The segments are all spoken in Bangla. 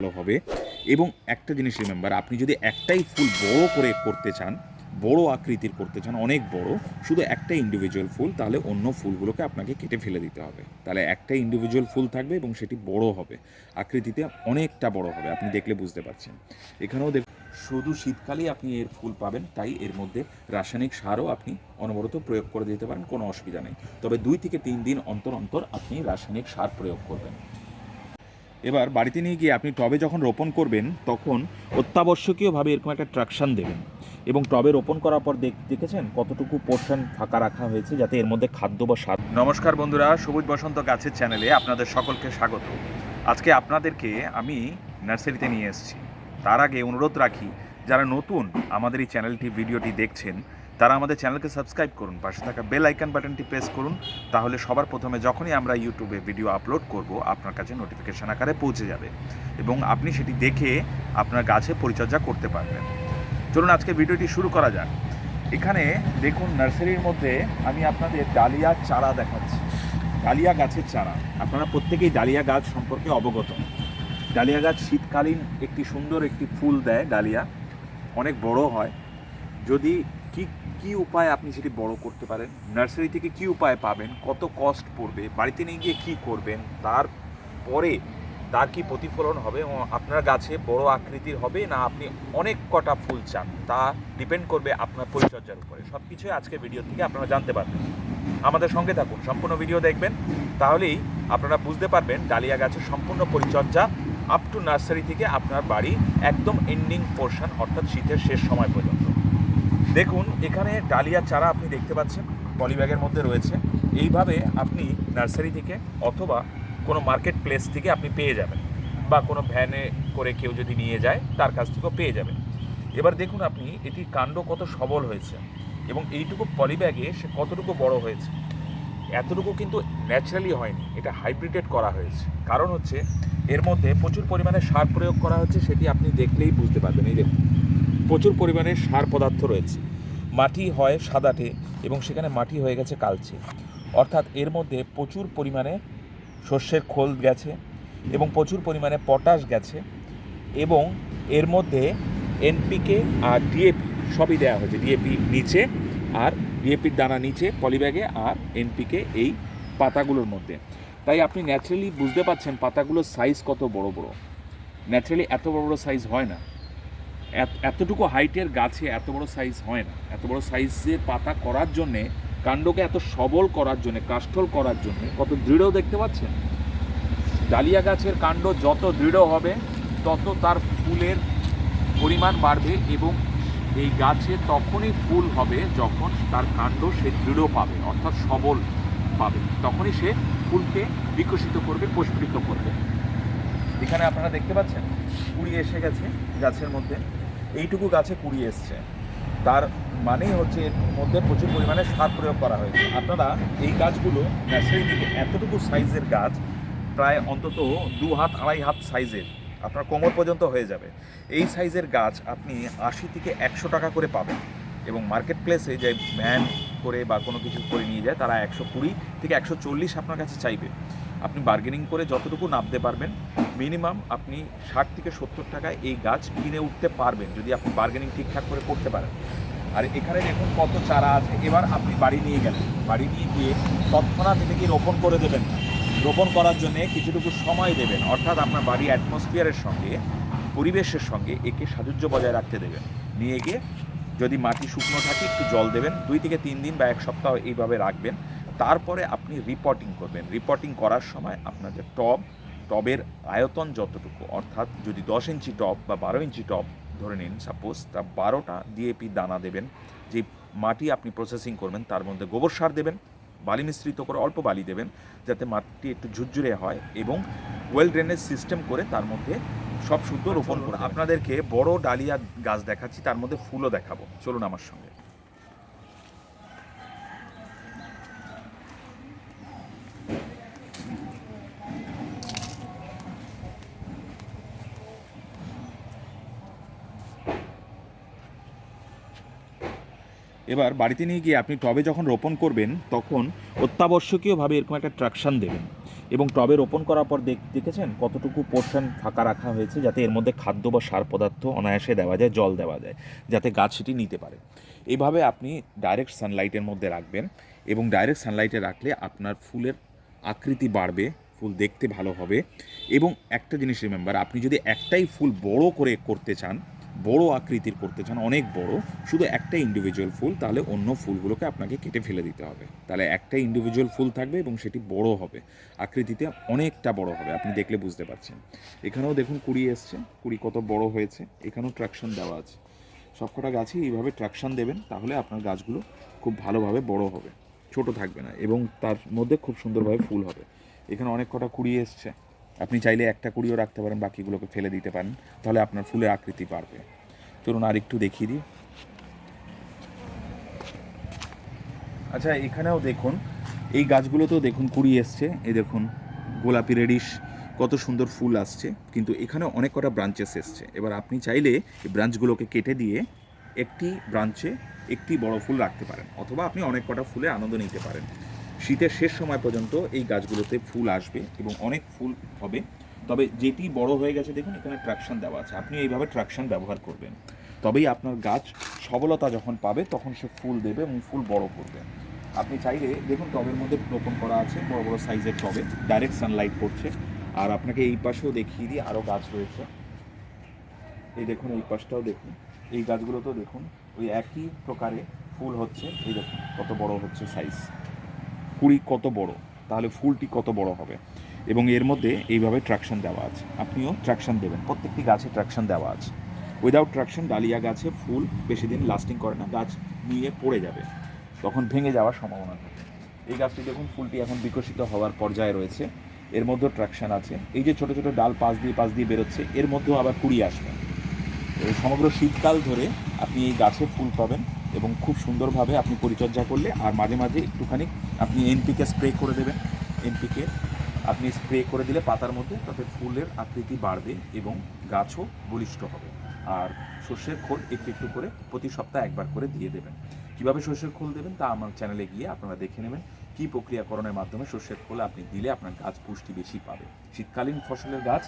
ভালো হবে। এবং একটা জিনিস রিমেম্বার আপনি যদি একটাই ফুল বড় করে করতে চান, বড় আকৃতির করতে চান, অনেক বড়, শুধু একটা ইন্ডিভিজুয়াল ফুল, তাহলে অন্য ফুলগুলোকে আপনাকে কেটে ফেলে দিতে হবে। তাহলে একটা ইন্ডিভিজুয়াল ফুল থাকবে এবং সেটি বড় হবে। আকৃতিতে অনেকটা বড় হবে, আপনি দেখলে বুঝতে পারছেন। এখানেও দেখ, শুধু শীতকালেই আপনি এর ফুল পাবেন, তাই এর মধ্যে রাসায়নিক সারও আপনি অনবরত প্রয়োগ করে দিতে পারেন, কোনো অসুবিধা নেই। তবে দুই থেকে তিন দিন অন্তর অন্তর আপনি রাসায়নিক সার প্রয়োগ করবেন। এবার বাড়িতে নিয়ে গিয়ে আপনি টবে যখন রোপণ করবেন, তখন অত্যাবশ্যকীয়ভাবে এরকম একটা ট্রাকশন দেবেন। এবং টবে রোপণ করার পর দেখ, দেখেছেন কতটুকু পোর্শন ফাঁকা রাখা হয়েছে যাতে এর মধ্যে খাদ্য বা স্বাদ নমস্কার বন্ধুরা, সবুজ বসন্ত গাছের চ্যানেলে আপনাদের সকলকে স্বাগত। আজকে আপনাদেরকে আমি নার্সারিতে নিয়ে এসেছি। তার আগে অনুরোধ রাখি, যারা নতুন আমাদের এই চ্যানেলটি ভিডিওটি দেখছেন তারা আমাদের চ্যানেলকে সাবস্ক্রাইব করুন, পাশে থাকা বেল আইকন বাটনটি প্রেস করুন, তাহলে সবার প্রথমে যখনই আমরা ইউটিউবে ভিডিও আপলোড করব, আপনার কাছে নোটিফিকেশন আকারে পৌঁছে যাবে এবং আপনি সেটি দেখে আপনার গাছে পরিচর্যা করতে পারবেন। চলুন আজকে ভিডিওটি শুরু করা যাক। এখানে দেখুন নার্সারির মধ্যে আমি আপনাদের ডালিয়া চারা দেখাচ্ছি। ডালিয়া গাছের চারা। আপনারা প্রত্যেকেই ডালিয়া গাছ সম্পর্কে অবগত। ডালিয়া গাছ শীতকালীন একটি সুন্দর একটি ফুল দেয় ডালিয়া। অনেক বড় হয়। যদি কি কি উপায় আপনি সেটি বড় করতে পারেন নার্সারি থেকে কি উপায় পাবেন, কত কস্ট পড়বে, বাড়িতে নিয়ে গিয়ে কী করবেন তার পরে তার কি প্রতিফলন হবে আপনার গাছে বড় আকৃতির হবে না আপনি অনেক কটা ফুল চান, তা ডিপেন্ড করবে আপনার পরিচর্যার উপরে। সব কিছুই আজকে ভিডিও থেকে আপনারা জানতে পারবেন। আমাদের সঙ্গে থাকুন, সম্পূর্ণ ভিডিও দেখবেন, তাহলেই আপনারা বুঝতে পারবেন ডালিয়া গাছের সম্পূর্ণ পরিচর্যা আপ টু নার্সারি থেকে আপনার বাড়ি একদম এন্ডিং পোর্শন অর্থাৎ শীতের শেষ সময় পর্যন্ত। দেখুন, এখানে ডালিয়া চারা আপনি দেখতে পাচ্ছেন পলিব্যাগের মধ্যে রয়েছে। এইভাবে আপনি নার্সারি থেকে অথবা কোনো মার্কেট প্লেস থেকে আপনি পেয়ে যাবেন বা কোনো ভ্যানে করে কেউ যদি নিয়ে যায়, তার কাছ থেকেও পেয়ে যাবেন। এবার দেখুন আপনি, এটির কাণ্ড কত সবল হয়েছে এবং এইটুকু পলিব্যাগে সে কতটুকু বড় হয়েছে। এতটুকু কিন্তু ন্যাচারালি হয়নি, এটা হাইব্রিডেড করা হয়েছে। কারণ হচ্ছে, এর মধ্যে প্রচুর পরিমাণে সার প্রয়োগ করা হচ্ছে, সেটি আপনি দেখলেই বুঝতে পারবেন। এই দেখুন প্রচুর পরিমাণে সার পদার্থ রয়েছে। মাটি হয় সাদাটে এবং সেখানে মাটি হয়ে গেছে কালচে। অর্থাৎ এর মধ্যে প্রচুর পরিমাণে শস্যের খোল গেছে এবং প্রচুর পরিমাণে পটাশ গেছে এবং এর মধ্যে এনপিকে আর ডিএপি সবই দেওয়া হয়েছে। ডিএপি নিচে আর ডিএপির দানা নিচে, পলিব্যাগে আর এনপিকে এই পাতাগুলোর মধ্যে। তাই আপনি ন্যাচারালি বুঝতে পারছেন পাতাগুলোর সাইজ কত বড় বড়। ন্যাচারালি এত বড় বড় সাইজ হয় না। এতটুকু হাইটের গাছে এত বড় সাইজ হয় না। এত বড় সাইজের পাতা করার জন্যে, কাণ্ডকে এত সবল করার জন্যে, কাষ্ঠল করার জন্যে, কত দৃঢ় দেখতে পাচ্ছেন? ডালিয়া গাছের কাণ্ড যত দৃঢ় হবে, তত তার ফুলের পরিমাণ বাড়বে এবং এই গাছে তখনই ফুল হবে যখন তার কাণ্ড সে দৃঢ় পাবে, অর্থাৎ সবল পাবে। তখনই সে ফুলকে বিকশিত করবে পুষ্পিত করবে। এখানে আপনারা দেখতে পাচ্ছেন কুড়ি এসে গেছে গাছের মধ্যে। এইটুকু গাছে কুড়ি এসছে। তার মানেই হচ্ছে এর মধ্যে প্রচুর পরিমাণে সার প্রয়োগ করা হয়েছে। আপনারা এই গাছগুলো নার্সারি থেকে এতটুকু সাইজের গাছ, প্রায় অন্তত দু হাত, আড়াই হাত সাইজের, আপনার কোমর পর্যন্ত হয়ে যাবে। এই সাইজের গাছ আপনি আশি থেকে একশো টাকা করে পাবেন এবং মার্কেট প্লেসে যে ভ্যান করে বা কোনো কিছু করে নিয়ে যায়, তারা একশো কুড়ি থেকে একশো চল্লিশ আপনার কাছে চাইবে। আপনি বার্গেনিং করে যতটুকু নামতে পারবেন মিনিমাম আপনি ষাট থেকে সত্তর টাকায় এই গাছ কিনে উঠতে পারবেন, যদি আপনি বার্গেনিং ঠিকঠাক করে করতে পারেন। আর এখানে দেখুন কত চারা আছে। এবার আপনি বাড়ি নিয়ে গেলেন। বাড়ি নিয়ে গিয়ে তৎক্ষণাৎ এটাকে রোপণ করে দেবেন। রোপণ করার জন্যে কিছুটুকু সময় দেবেন। অর্থাৎ আপনার বাড়ি অ্যাটমসফিয়ারের সঙ্গে, পরিবেশের সঙ্গে একে সাজুজ্য বজায় রাখতে দেবেন। নিয়ে গিয়ে যদি মাটি শুকনো থাকে, একটু জল দেবেন। দুই থেকে তিন দিন বা এক সপ্তাহ এইভাবে রাখবেন। তারপরে আপনি রিপোর্টিং করবেন। রিপোর্টিং করার সময় আপনার যে টব টবের আয়তন যতটুকু অর্থাৎ যদি দশ ইঞ্চি টব বা বারো ইঞ্চি টব ধরে নিন সাপোজ তা বারোটা ডিএপি দানা দেবেন যে মাটি আপনি প্রসেসিং করবেন তার মধ্যে গোবর সার দেবেন বালি মিশ্রিত করে অল্প বালি দেবেন যাতে মাটি একটু ঝুরঝুরে হয় এবং ওয়েল ড্রেনেজ সিস্টেম করে তার মধ্যে সব শুদ্ধ রোপণ করে আপনাদেরকে বড় ডালিয়া গাছ দেখাচ্ছি তার মধ্যে ফুলও দেখাবো। চলুন আমার সঙ্গে। এবার বাড়িতে নিয়ে গিয়ে আপনি টবে যখন রোপণ করবেন, তখন অত্যাবশ্যকীয়ভাবে এরকম একটা ট্রাকশন দেবেন। এবং টবে রোপণ করার পর দেখ, দেখেছেন কতটুকু পোর্শন ফাঁকা রাখা হয়েছে যাতে এর মধ্যে খাদ্য বা সার পদার্থ অনায়াসে দেওয়া যায়, জল দেওয়া যায়, যাতে গাছ সেটি নিতে পারে। এইভাবে আপনি ডাইরেক্ট সানলাইটের মধ্যে রাখবেন এবং ডাইরেক্ট সানলাইটে রাখলে আপনার ফুলের আকৃতি বাড়বে, ফুল দেখতে ভালো হবে। এবং একটা জিনিস রিমেম্বার আপনি যদি একটাই ফুল বড় করে করতে চান বড় আকৃতির করতে চান, অনেক বড়, শুধু একটা ইন্ডিভিজুয়াল ফুল, তাহলে অন্য ফুলগুলোকে আপনাকে কেটে ফেলে দিতে হবে। তাহলে একটা ইন্ডিভিজুয়াল ফুল থাকবে এবং সেটি বড় হবে। আকৃতিতে অনেকটা বড় হবে, আপনি দেখলে বুঝতে পারছেন। এখানেও দেখুন কুড়ি এসছে, কুড়ি কত বড় হয়েছে, এখানেও ট্রাকশন দেওয়া আছে। সবকটা গাছই এইভাবে ট্রাকশন দেবেন, তাহলে আপনার গাছগুলো খুব ভালোভাবে বড় হবে। ছোট থাকবে না এবং তার মধ্যে খুব সুন্দরভাবে ফুল হবে। এখানে অনেক কটা কুড়ি এসছে। আপনি চাইলে একটা কুড়িও রাখতে পারেন, বাকিগুলোকে ফেলে দিতে পারেন, তাহলে আপনার ফুলের আকৃতি বাড়বে। চলুন আর একটু দেখিয়ে দিই। আচ্ছা এখানেও দেখুন, এই গাছগুলোতেও দেখুন কুড়ি এসছে, এই দেখুন গোলাপি রেডিশ, কত সুন্দর ফুল আসছে, কিন্তু এখানে অনেক কটা ব্রাঞ্চেস এসছে। এবার আপনি চাইলে এই ব্রাঞ্চগুলোকে কেটে দিয়ে একটি ব্রাঞ্চে একটি বড় ফুল রাখতে পারেন, অথবা আপনি অনেক কটা ফুলে আনন্দ নিতে পারেন। শীতের শেষ সময় পর্যন্ত এই গাছগুলোতে ফুল আসবে এবং অনেক ফুল হবে। তবে যেটি বড় হয়ে গেছে, দেখুন, এখানে ট্রাকশন দেওয়া আছে। আপনি এইভাবে ট্রাকশন ব্যবহার করবেন। তবেই আপনার গাছ সবলতা যখন পাবে, তখন সে ফুল দেবে এবং ফুল বড় করবে। আপনি চাইলে, দেখুন, টবের মধ্যে রোপণ করা আছে, বড় বড় সাইজের টবে। ডাইরেক্ট সানলাইট পড়ছে। আর আপনাকে এই পাশেও দেখিয়ে দিই, আরও গাছ রয়েছে। এই দেখুন, এই পাশটাও দেখুন। এই গাছগুলোতেও দেখুন, ওই একই প্রকারে ফুল হচ্ছে। এই দেখুন, কত বড় হচ্ছে সাইজ কুড়ি কত বড়, তাহলে ফুলটি কত বড় হবে? এবং এর মধ্যে এইভাবে ট্রাকশন দেওয়া আছে। আপনিও ট্রাকশন দেবেন, প্রত্যেকটি গাছে ট্রাকশন দেওয়া আছে। উইদাউট ট্রাকশন ডালিয়া গাছে ফুল বেশি দিন লাস্টিং করে না, গাছ নিয়ে পড়ে যাবে, তখন ভেঙে যাওয়ার সম্ভাবনা থাকে। এই গাছটি দেখুন, ফুলটি এখন বিকশিত হওয়ার পর্যায়ে রয়েছে, এর মধ্যেও ট্রাকশন আছে। এই যে ছোট ছোট ডাল পাশ দিয়ে পাশ দিয়ে বেরোচ্ছে, এর মধ্যেও আবার কুড়ি আসবে। সমগ্র শীতকাল ধরে আপনি এই গাছে ফুল পাবেন এবং খুব সুন্দরভাবে আপনি পরিচর্যা করলে, আর মাঝে মাঝে একটুখানি আপনি এনপিকে স্প্রে করে দেবেন। এনপিকে আপনি স্প্রে করে দিলে পাতার মধ্যে তাতে ফুলের আকৃতি বাড়বে এবং গাছও বলিষ্ঠ হবে। আর সর্ষের খোল একটু একটু করে প্রতি সপ্তাহে একবার করে দিয়ে দেবেন। কীভাবে সর্ষের খোল দেবেন তা আমার চ্যানেলে গিয়ে আপনারা দেখে নেবেন। কী প্রক্রিয়াকরণের মাধ্যমে সর্ষের খোল আপনি দিলে আপনার গাছ পুষ্টি বেশি পাবে। শীতকালীন ফসলের গাছ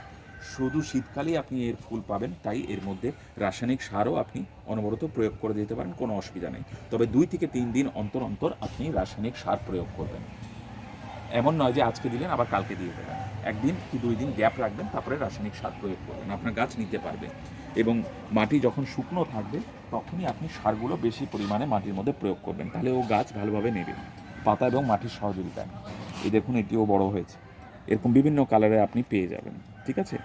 শুধু শীতকালেই আপনি এর ফুল পাবেন, তাই এর মধ্যে রাসায়নিক সারও আপনি অনবরত প্রয়োগ করে দিতে পারেন, কোনো অসুবিধা নেই। তবে দুই থেকে তিন দিন অন্তর অন্তর আপনি রাসায়নিক সার প্রয়োগ করবেন। এমন নয় যে আজকে দিলেন, আবার কালকে দিয়ে দেবেন। একদিন কি দুই দিন গ্যাপ রাখবেন, তারপরে রাসায়নিক সার প্রয়োগ করবেন। আপনার গাছ নিতে পারবে। এবং মাটি যখন শুকনো থাকবে, তখনই আপনি সারগুলো বেশি পরিমাণে মাটির মধ্যে প্রয়োগ করবেন। তাহলে ও গাছ ভালোভাবে নেবে। পাতা এবং মাটির সহযোগিতায়। এই দেখুন, এটিও বড় হয়েছে। এরকম বিভিন্ন কালারে আপনি পেয়ে যাবেন। ঠিক আছে?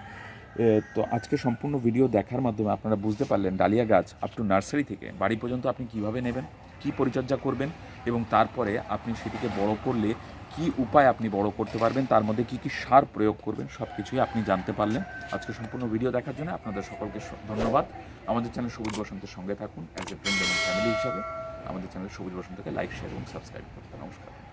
তো আজকে সম্পূর্ণ ভিডিও দেখার মাধ্যমে আপনারা বুঝতে পারলেন ডালিয়া গাছ আপ টু নার্সারি থেকে বাড়ি পর্যন্ত আপনি কীভাবে নেবেন, কি পরিচর্যা করবেন এবং তারপরে আপনি সেটিকে বড় করলে কি উপায় আপনি বড় করতে পারবেন, তার মধ্যে কি কি সার প্রয়োগ করবেন সব কিছুই আপনি জানতে পারলেন। আজকে সম্পূর্ণ ভিডিও দেখার জন্য আপনাদের সকলকে ধন্যবাদ। আমাদের চ্যানেল সবুজ বসন্তের সঙ্গে থাকুন অ্যাজ এ ফ্রেন্ড এবং ফ্যামিলি হিসাবে। আমাদের চ্যানেল সবুজ বসন্তকে লাইক শেয়ার এবং সাবস্ক্রাইব করতে। নমস্কার।